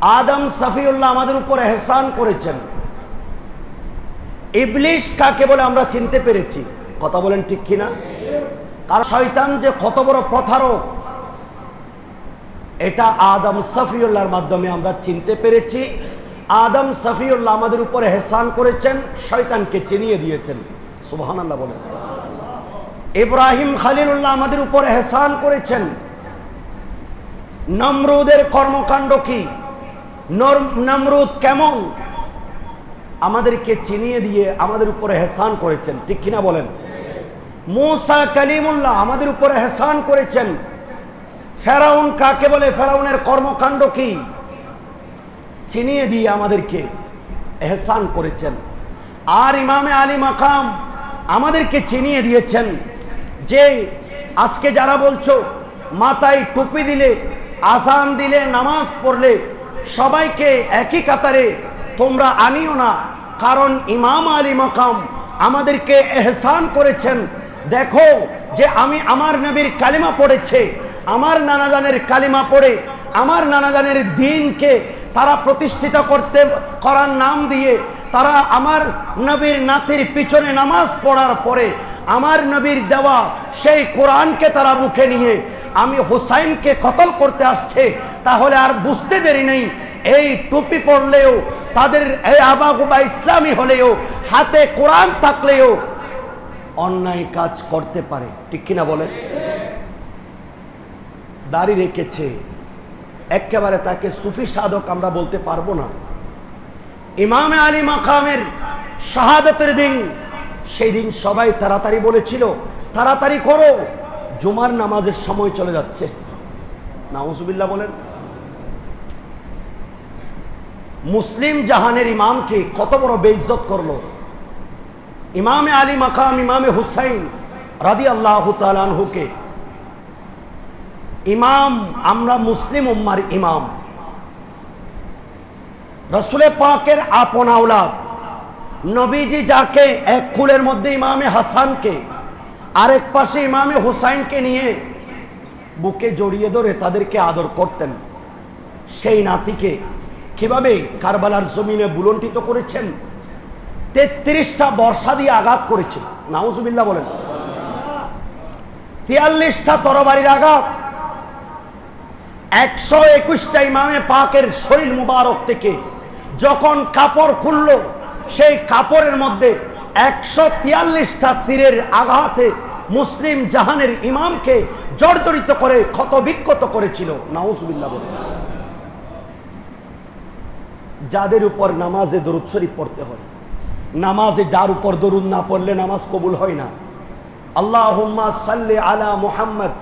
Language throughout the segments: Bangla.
আদম সাফিউল্লাহ আমাদের উপর এহসান করেছেন। ইবলিশ কাকে বলে আমরা চিনতে পেরেছি। কথা বলেন ঠিক কিনা? কারণ শয়তান যে কত বড় প্রথারক এটা আদম সফিউল্লাহর মাধ্যমে আমরা চিনতে পেরেছি। আদম সফিউল্লাহ আমাদের উপর এহসান করেছেন, শয়তানকে চিনিয়ে দিয়েছেন। সুবহান আল্লাহ বলেন। ইব্রাহিম খালিলুল্লাহ আমাদের উপর এহসান করেছেন। নমরুদের কর্মকাণ্ড কি? নমরুদ কেমন? আমাদেরকে চিনিয়ে দিয়ে আমাদের উপরে হেসান করেছেন, ঠিক কিনা বলেন? মুসা কালিমুল্লাহ আমাদের উপরে হেসান করেছেন। ফেরাউন কাকে বলে? ফেরাউনের কর্মকাণ্ড কি? চিনিয়ে দিয়ে আমাদেরকে এহসান করেছেন। আর ইমামে আলী মাকাম আমাদেরকে চিনিয়ে দিয়েছেন যে, আজকে যারা বলছো, মাথায় টুপি দিলে আসান দিলে, নামাজ পড়লে সবাইকে একই কাতারে তোমরা আনিও না, কারণ ইমাম আলী মাকাম আমাদেরকে এহসান করেছেন। দেখো যে আমি আমার নবীর কালিমা পড়েছে, আমার নানাজানের কালিমা পড়ে, আমার নানাজানের দিনকে তারা প্রতিষ্ঠিত করতে, করার নাম দিয়ে তারা আমার নবীর নাতির পিছনে নামাজ পড়ার পরে আমার নবীর দেওয়া সেই কোরআনকে তারা মুখে নিয়ে আমি হুসাইনকে কতল করতে আসছে, তাহলে আর বুঝতে দেরি নেই। এই টুপি পড়লেও তাদের এই ইসলামী হলেও, হাতে কোরআন থাকলেও অন্যায় কাজ করতে পারে। ঠিক কিনা বলেন? দাড়ি রেখেছে, একেবারে তাকে সুফি সাধক আমরা বলতে পারব না। ইমামে আলী মাকামের শাহাদতের দিন, সেই দিন সবাই তাড়াতাড়ি বলেছিল, তাড়াতাড়ি করো। জুমার নামাজের সময় চলে যাচ্ছে। নাউজুবিল্লাহ বলেন, মুসলিম জাহানের ইমামকে কত বড় বেইজ্জত করল। ইমামে আলী মাকাম, ইমামে হুসাইন রাদি আল্লাহ তালানহুকে ইমাম, আমরা মুসলিম উম্মার ইমাম। রসুলে পাকের আপন আওলাদ। নবীজি যাকে এক কুলের মধ্যে ইমামে হাসানকে আরেক পাশে ইমামে হুসাইনকে নিয়ে বুকে জড়িয়ে ধরে তাদেরকে আদর করতেন। সেই নাতিকে কীভাবে কারবালার জমিনে বুলন্টিত করেছেন? তেত্রিশটা বর্ষা দিয়ে আঘাত করেছে। নাউজুবিল্লাহ বলেন। তিয়াল্লিশটা তরবারির আঘাত। একশো একুশটা ইমামে পাকের শরীর মুবারক থেকে যখন কাপড় খুলল, সেই কাপড়ের মধ্যে একশো তিয়াল্লিশটা তীরের আঘাতে মুসলিম জাহানের ইমামকে জর্জরিত করে ক্ষত বিক্ষত করেছিল। নাউজুবিল্লাহ বলে। যাদের উপর নামাজে দরুদ শরীফ পড়তে হয়, নামাজে যার উপর দরুদ না পড়লে নামাজ কবুল হয় না। আল্লাহ সাল্লে আলা মুহাম্মদ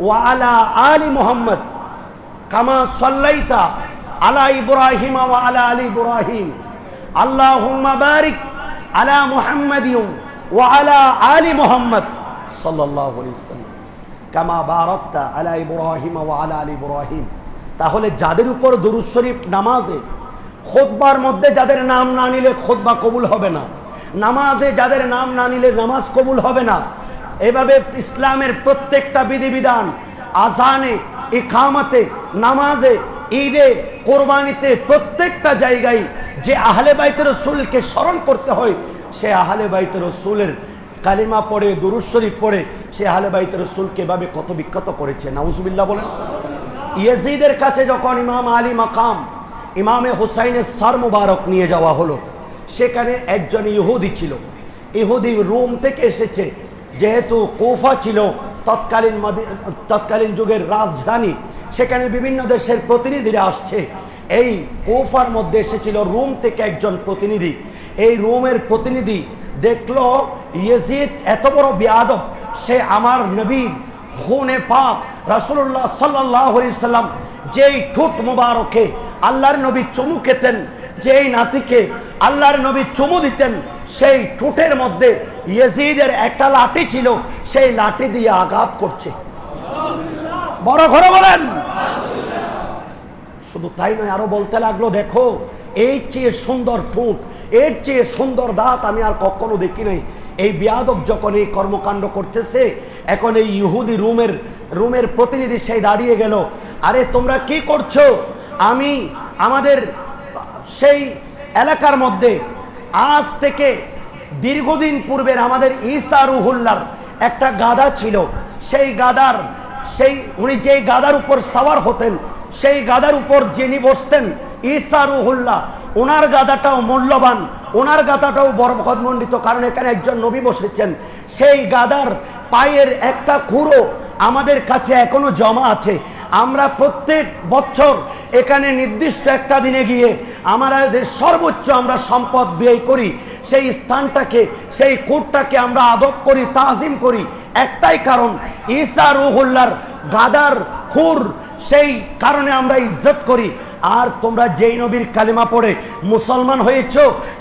ওয়া আলা আলী মুহাম্মদ কামা সাল্লাইতা আলা ইব্রাহিম ওয়া আলা আলী ইব্রাহিম। আল্লাহুম্মা বারিক আলা মুহাম্মাদিয়ুম ওয়া আলা আলী মুহাম্মদ। তাহলে যাদের উপর দরুদ শরীফ নামাজে খোদবার মধ্যে যাদের নাম না নিলে খোদবা কবুল হবে না। নামাজে যাদের নাম না নিলে নামাজ কবুল হবে না। এভাবে ইসলামের প্রত্যেকটা বিধিবিধান আজানে ইখামাতে নামাজে, ঈদে, কোরবানিতে প্রত্যেকটা জায়গায় যে আহলে বাইতের রসুলকে স্মরণ করতে হয়, সে আহলে বাইতের রসুলের কালিমা পড়ে দুরুজ শরীফ পড়ে, সে আহলে বাইতের রসুলকে এভাবে কত বিখ্যাত করেছে। নাউজুবিল্লাহ বলেন, ইয়েজিদের কাছে যখন ইমাম আলী মাকাম, ইমামে হুসাইনের সার মুবারক নিয়ে যাওয়া হলো, সেখানে একজন ইহুদি ছিল। ইহুদি রোম থেকে এসেছে, যেহেতু কোফা ছিল, তৎকালীন তৎকালীন যুগের রাজধানী, সেখানে বিভিন্ন দেশের প্রতিনিধিরা আসছে। এই কোফার মধ্যে এসেছিল রোম থেকে একজন প্রতিনিধি। এই রোমের প্রতিনিধি দেখল ইয়েজিদ এত বড় বিয়াদব সে আমার নবীর খুনে রাসূলুল্লাহ সাল্লাল্লাহু সাল্লাম যেই ঠোঁট মুবারকে আল্লাহর নবী চুমু খেতেন, যেই নাতিকে আল্লাহর নবী চুমু দিতেন, সেই ঠোঁটের মধ্যে ইয়েজিদের একটা লাঠি ছিল, সেই লাঠি দিয়ে আঘাত করছে। বড় ঘরে বলেন। শুধু তাই নয়, আরও বলতে লাগল, দেখো, এই চেয়ে সুন্দর ঠোঁট এর চেয়ে সুন্দর দাঁত আমি আর কখনো দেখি নাই। এই বিয়াদব যখন এই কর্মকাণ্ড করতেছে, এখন এই ইহুদি রুমের রুমের প্রতিনিধি সেই দাঁড়িয়ে গেল। আরে, তোমরা কি করছ? আমি আমাদের সেই এলাকার মধ্যে আজ থেকে দীর্ঘদিন পূর্বের আমাদের ঈসা রুহুল্লার একটা গাদা ছিল। সেই গাদার সেই উনি যেই গাদার উপর সাওয়ার হতেন, সেই গাদার উপর যিনি বসতেন, ঈসা রুহুল্লাহ ওনার গাদাটাও মূল্যবান, ওনার গাদাটাও বরকতমণ্ডিত কারণ এখানে একজন নবী বসেছেন। সেই গাদার পায়ের একটা খুঁড়ো আমাদের কাছে এখনও জমা আছে। আমরা প্রত্যেক বছর এখানে নির্দিষ্ট একটা দিনে গিয়ে আমাদের সর্বোচ্চ আমরা সম্পদ ব্যয় করি। সেই স্থানটাকে, সেই কোটটাকে আমরা আদব করি, তাজিম করি। একটাই কারণ, ঈসা রুহুল্লার গাদার খুর সেই কারণে আমরা ইজ্জত করি। আর তোমরা যেই নবীর কালেমা পড়ে মুসলমান হয়েছ,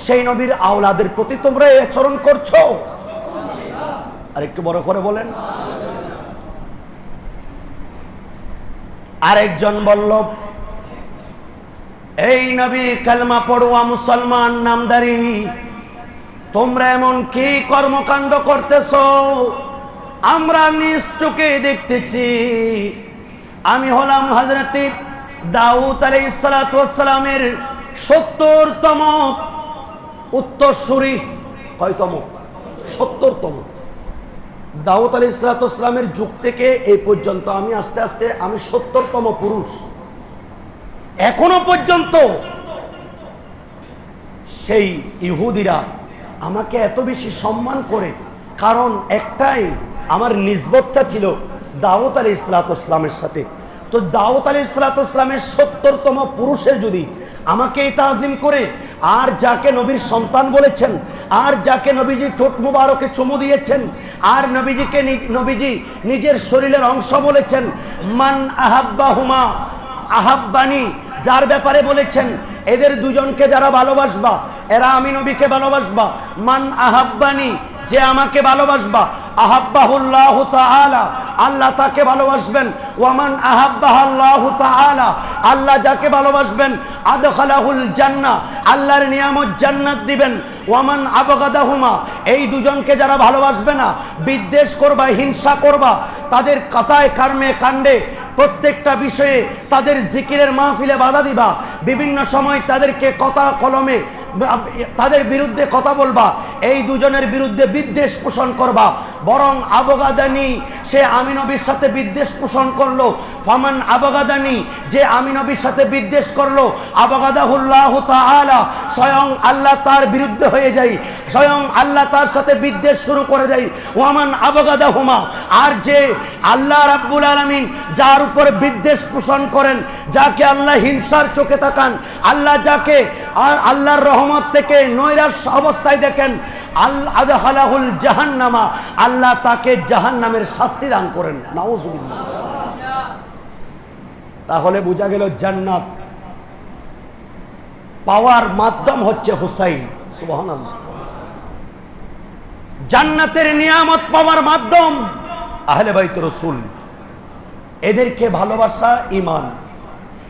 সেই নবীর আওলাদের প্রতি তোমরা আচরণ করছ। আর একটু বড় করে বলেন। আরেকজন বলল, এই নবীর কালমা পড়ুয়া মুসলমান নামদারি, তোমরা এমন কি কর্মকাণ্ড করতেছ? আমরা নিজ চোখে দেখতেছি। আমি হলাম হজরত দাউদ আলাই সালামের সত্তরতম উত্তরসূরি কয়তম? সত্তরতম। দাউদ আলী ইসলাতামের যুগ থেকে এই পর্যন্ত আমি আস্তে আস্তে আমি সত্তরতম পুরুষ। এখনও পর্যন্ত সেই ইহুদিরা আমাকে এত বেশি সম্মান করে, কারণ একটাই আমার নিজবতটা ছিল দাউদ আলী ইসলাতামের সাথে। তো দাউদ আলী ইসলাতামের সত্তরতম পুরুষের যদি আমাকে এই তাজিম করে, আর যাকে নবীর সন্তান বলেছেন, আর যাকে নবীজি ঠোঁট মুবারকে চুমু দিয়েছেন, আর নবীজিকে নবীজি নিজের শরীরের অংশ বলেছেন, মান আহাব্বা হুমা আহাব্বানি, যার ব্যাপারে বলেছেন, এদের দুজনকে যারা ভালোবাসবা, এরা আমি নবীকে ভালোবাসবা। মান আহাব্বানি, যে আমাকে ভালোবাসবা, আহাব্বাহুল্লাহ তাআলা আল্লাহ তাকে ভালোবাসবেন। ওয়ামান আহাব্বাহ তাআলা, আল্লাহ যাকে ভালোবাসবেন, আদখালাহুল জান্নাহ আল্লাহর নিয়ামত জান্নাত দিবেন। ওয়ামান আবগাদাহুমা, এই দুজনকে যারা ভালোবাসবে না, বিদ্বেষ করবা, হিংসা করবা, তাদের কথায় কর্মে কাণ্ডে প্রত্যেকটা বিষয়ে তাদের জিকিরের মাহফিলে বাধা দিবা। বিভিন্ন সময় তাদেরকে কথা কলমে, তাদের বিরুদ্ধে কথা বলবা। এই দুজনের বিরুদ্ধে বিদ্বেষ পোষণ করবা। বরং আবগাদানি, সে আমি নবীর সাথে বিদ্বেষ পোষণ করল। ফামান আবগাদানি, যে আমি নবীর সাথে বিদ্বেষ করল, আবগাদাহুল্লাহ তাআলা, স্বয়ং আল্লাহ তার বিরুদ্ধে হয়ে যায় স্বয়ং আল্লাহ তার সাথে বিদ্বেষ শুরু করে দেয় ওয়ামান আবগাদাহুমা, আর যে আল্লাহ রাব্বুল আলামিন যার উপর বিদ্বেষ পোষণ করেন, যাকে আল্লাহ হিংসার চোখে তাকান, আল্লাহ যাকে আর আল্লাহর রহমত থেকে নৈরাশ অবস্থায় দেখেন আল্লাহুল জাহান্নামা, আল্লাহ তাকে জাহান্নামের শাস্তি দান করেন। নাউজুবিল্লাহ। তাহলে বোঝা গেল জান্নাত। পাওয়ার মাধ্যম হচ্ছে হুসাইন, সুবহানাল্লাহ। জান্নাতের নিয়ামত পাওয়ার মাধ্যম আহলে বাইত রসুল। এদেরকে ভালোবাসা ইমান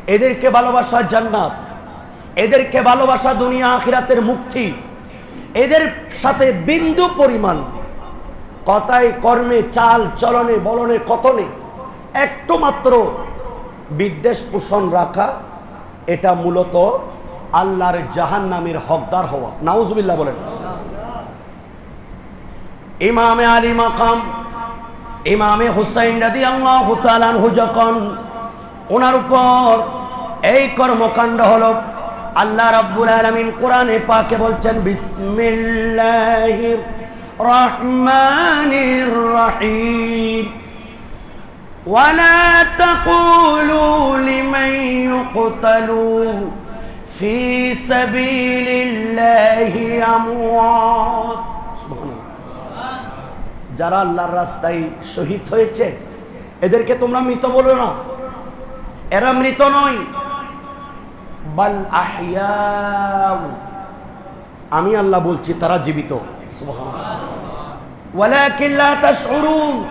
এদেরকে ভালোবাসা জান্নাত, এদেরকে ভালোবাসা দুনিয়া আখিরাতের মুক্তি। এদের সাথে বিন্দু পরিমাণ, কথায়, কর্মে, চাল, চলনে, বলনে কতনে একটু মাত্র বিদ্বেষ পোষণ রাখা, এটা মূলত আল্লাহর জাহান নামের হকদার হওয়া। নাউজুবিল্লাহ বলেন। ইমামে আলী মাকাম, ইমামে হুসাইন রাদি আল্লাহ যখন ওনার উপর এই কর্মকাণ্ড হলো আল্লাহ রাব্বুল আলামিন কোরআনে পাকে বলছেন বিসমিল্লাহির রহমানির রহিম ولا تقولوا لمن يقتل في سبيل الله أموات سبحان الله যারা আল্লাহর রাস্তায় শহীদ হয়েছে এদেরকে তোমরা মৃত বলো না এরা মৃত নয় বাল আহইয়াউ আমি আল্লাহ বলছি, তারা জীবিত।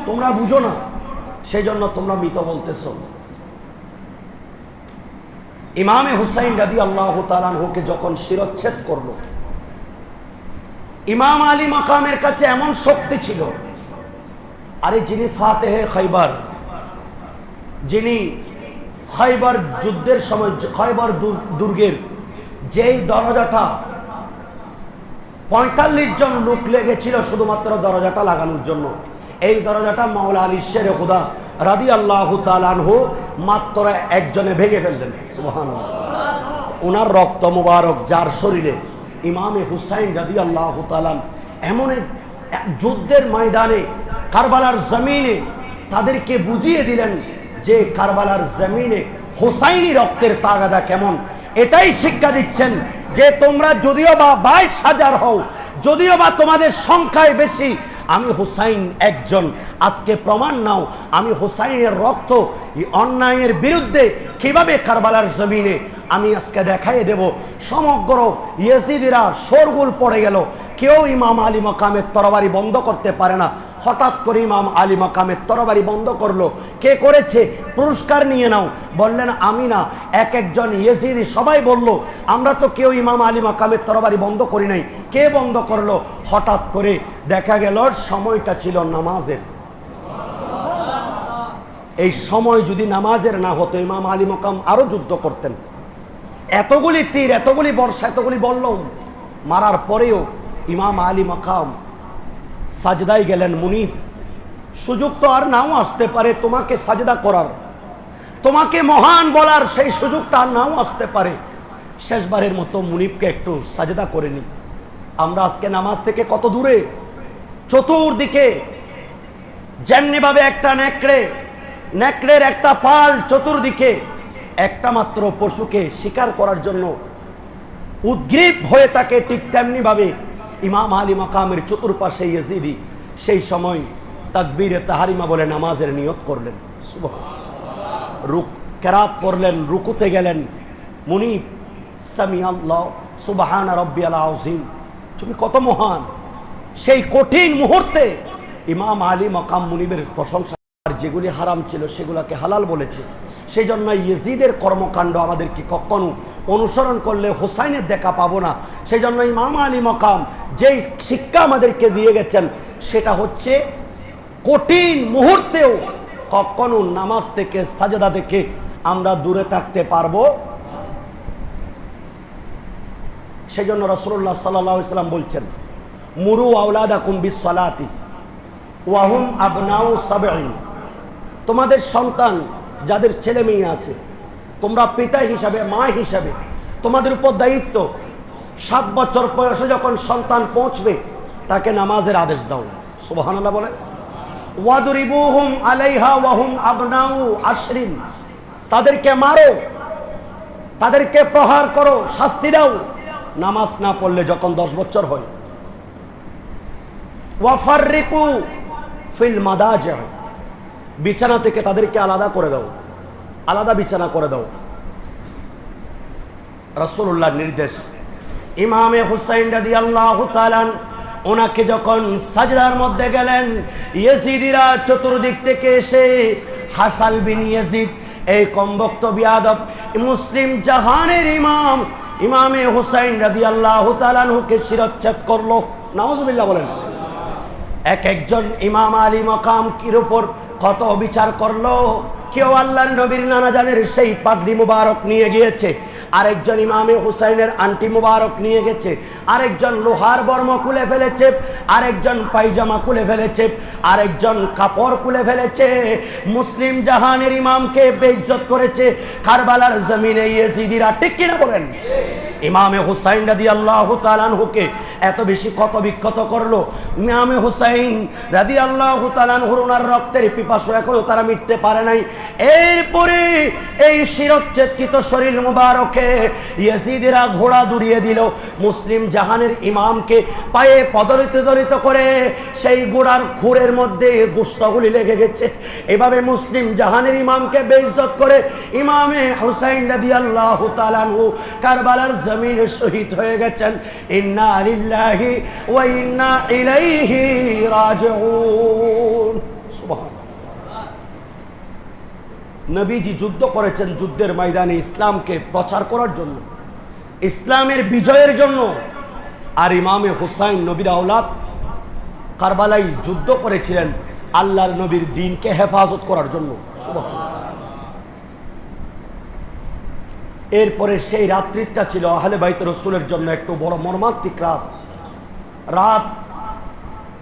তোমরা বুঝো না সেই জন্য তোমরা মৃত বলতেছ। ইমামে হুসাইন রাদি আল্লাহ তালানহুকে যখন শিরচ্ছেদ করল, ইমাম আলী মাকামের কাছে এমন শক্তি ছিল, আরে যিনি ফাতেহে খাইবার, যিনি খয়বার যুদ্ধের সময়, খয়বার দুর্গের যেই দরজাটা পঁয়তাল্লিশ জন লোক লেগেছিল শুধুমাত্র দরজাটা লাগানোর জন্য এই দরজাটা মাওলা আলী শের খুদা রাদি আল্লাহ তালানহু মাত্র একজনে ভেঙে ফেললেন সুবহানাল্লাহ। ওনার রক্ত মুবারক, যার শরীরে ইমামে হুসাইন রাদি আল্লাহ তালান এমন যুদ্ধের ময়দানে, কারবালার জমিনে তাদেরকে বুঝিয়ে দিলেন যে কারবালার জমিনে হোসাইনি রক্তের তাগাদা কেমন? এটাই শিক্ষা দিচ্ছেন যে তোমরা যদিও বা বাইশ হাজার হও, যদিও বা তোমাদের সংখ্যায় বেশি, আমি হুসাইন একজন। আজকে প্রমাণ নাও, আমি হুসাইনের রক্ত অন্যায়ের বিরুদ্ধে কীভাবে কারবালার জমিনে আমি আজকে দেখাই দেব। সমগ্র ইয়েসিদিরা শোরগুল পড়ে গেল। কেউ ইমাম আলী মকামের তরবারি বন্ধ করতে পারে না। হঠাৎ করে ইমাম আলী মকামের তরবারি বন্ধ করল। কে করেছে? পুরস্কার নিয়ে নাও। বললেন, আমি না। এক একজন ইয়েসিদি সবাই বলল, আমরা তো কেউ ইমাম আলী মাকামের তরবারি বন্ধ করি নাই। কে বন্ধ করল? হঠাৎ করে দেখা গেল, সময়টা ছিল নামাজের। এই সময় যদি নামাজের না হতো, ইমাম আলী মকাম আরও যুদ্ধ করতেন। এতগুলি তীর, এতগুলি বর্ষা, এতগুলি বললম মারার পরেও ইমাম আলী মকাম, সাজদাই গেলেন মুনিব। সুযোগ তো আর নাও আসতে পারে তোমাকে সাজদা করার। তোমাকে মহান বলার সেই সুযোগটা আর নাও আসতে পারে। শেষবারের মতো মুনিবকে একটু সাজদা করে নি। আমরা আজকে নামাজ থেকে কত দূরে? চতুর্দিকে। যেমনিভাবে একটা নেকড়ে, নেকড়ের একটা পাল চতুর্দিকে। একটা মাত্র পশুকে শিকার করার জন্য উদ্গ্রীব হয়ে তাকে ঠিক তেমনিভাবে ইমাম আলী মাকামের চতুর্পাশে ইয়েজিদি সেই সময় তাকবীরে তাহারিমা বলে নামাজের নিয়ত করলেন। রুক, কেরাত পড়লেন, রুকুতে গেলেন। মুনিব সামি আল্লাহ সুবাহান রব্বি আল আজিম তুমি কত মহান। সেই কঠিন মুহূর্তে ইমাম আলী মকাম মুনিবের প্রশংসা, আর যেগুলি হারাম ছিল সেগুলোকে হালাল বলেছে। সেই জন্য ইয়েজিদের কর্মকাণ্ড আমাদেরকে কখনো অনুসরণ করলে হোসাইনের দেখা পাবো না। সেই জন্য ইমাম আলী মকাম যেই শিক্ষা আমাদেরকে দিয়ে গেছেন, সেটা হচ্ছে কঠিন মুহূর্তেও কখনো নামাজ থেকে, সাজদা থেকে আমরা দূরে থাকতে পারব। সেই জন্য রসুল্লাহ সাল্লাম বলছেন, মুরু আউলাদা কুম্বি সলাতি ওয়াহুম আবনাউ সাবেইন তোমাদের সন্তান, যাদের ছেলে মেয়ে আছে তোমরা পিতা হিসাবে, মা হিসাবে, তোমাদের উপর দায়িত্ব। সাত বছর বয়সে যখন সন্তান পৌঁছবে, তাকে নামাজের আদেশ দাও। সুবহানাল্লাহ বলে আলাইহা আবনাউ আশরিন। তাদেরকে মারো, তাদেরকে প্রহার করো, শাস্তি দাও। নামাজ না পড়লে যখন দশ বছর হয় ফিল বিছানা থেকে তাদেরকে আলাদা করে দাও। আলাদা বিছানা করে দাও। রসুল্লাহ নির্দেশ। ইমামে হুসাইন রাদি আল্লাহ ওনাকে যখন সাজরার মধ্যে গেলেন, ইয়েজিদিরা চতুর্দিক থেকে এসে হাসাল বিন ইয়েজিদ, এই কমবক্ত বিয়াদব, মুসলিম জাহানের ইমাম, ইমামে হুসাইন রাদি আল্লাহ তালানহুকে শিরচ্ছেদ করল। নওয়াজবিল্লাহ বলেন। এক একজন ইমাম আলী মকাম কির উপর কত বিচার করল? কেউ আল্লাহর নবীর নানা জানের সেই পাগড়ি মুবারক নিয়ে গিয়েছে। আরেকজন ইমামে হুসাইনের আন্টি মুবারক নিয়ে গেছে, আরেকজন লোহার বর্ম খুলে ফেলেছে, আরেকজন পায়জামা খুলে ফেলেছে, আরেকজন কাপড় খুলে ফেলেছে। মুসলিম জাহানের ইমামকে বেইজ্জত করেছে, কারবালার জমিনে ইয়েজিদিরা, ঠিক কিনা বলেন? ইমামে হুসাইন রাদি আল্লাহ তালানহুকে এত বেশি ক্ষত বিক্ষত করল। ইমামে হুসাইন রাদি আল্লাহ তালানহুর ওনার রক্তের পিপাসু এখনও তারা মিটতে পারে নাই। এরপরে এই শিরচ্ছেদকৃত শরীর মুবারকে ইয়েজিদিরা ঘোড়া দুড়িয়ে দিল। মুসলিম জাহানের ইমামকে পায়ে পদরিত দরিত করে সেই গোড়ার খুরের মধ্যে গুস্তগুলি লেগে গেছে। এভাবে মুসলিম জাহানের ইমামকে বেইজ্জত করে ইমামে হুসাইন রাদি আল্লাহ তালানহু কারবালার জমিনে শহীদ হয়ে গেছেন। ইন্না লিল্লাহি ওয়া ইন্না ইলাইহি রাজিউন। সুবহান নবীজি যুদ্ধ করেছেন যুদ্ধের ময়দানে ইসলামকে প্রচার করার জন্য। ইসলামের বিজয়ের জন্য। আর ইমামে হুসাইন নবীর আওলাদ কারবালাই যুদ্ধ করেছিলেন আল্লাহর নবীর দিনকে হেফাজত করার জন্য। এরপরে সেই রাত্রিটা ছিল আহলে বাইত রসুলের জন্য একটু বড় মর্মান্তিক রাত। রাত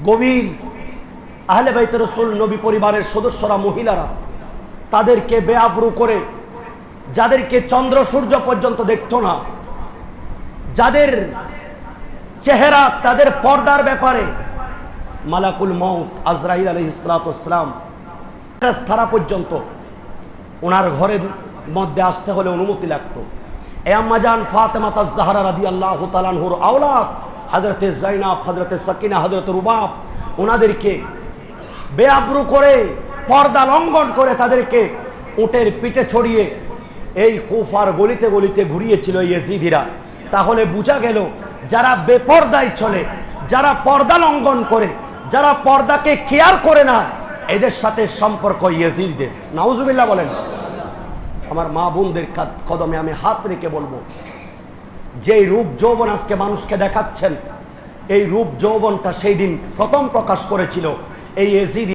গভীর। আহলে বাইত রসুল নবী পরিবারের সদস্যরা মহিলারা তাদেরকে বেআবরু করে, যাদেরকে চন্দ্র সূর্য পর্যন্ত দেখতো না, যাদের চেহারা তাদের পর্দার ব্যাপারে, মালাকুল মৌত আজরাইল আলহ ইসলাতাম থারা পর্যন্ত ওনার ঘরের মধ্যে আসতে হলে অনুমতি লাগতো। এয়াম্মাজান ফাতেমা তাজহারা রাদি আল্লাহ তালানহুর আওলাদ হজরতে জাইনাব হজরতে সকিনা হজরত রুবাব, ওনাদেরকে বেআব্রু করে পর্দা লঙ্ঘন করে তাদেরকে উটের পিঠে ছড়িয়ে এই কুফার গলিতে গলিতে ঘুরিয়েছিল ইয়েজিদিরা। তাহলে বোঝা গেল, যারা বেপর্দায় চলে, যারা পর্দা লঙ্ঘন করে, যারা পর্দাকে কেয়ার করে না, এদের সাথে সম্পর্ক ইয়েজিদদের। নাউজুবিল্লাহ বলেন, আমার মা বোনদের কদমে আমি হাত রেখে বলব, যেই রূপ যৌবন আজকে মানুষকে দেখাচ্ছেন, এই রূপ যৌবনটা সেই দিন প্রথম প্রকাশ করেছিল এই এজিদ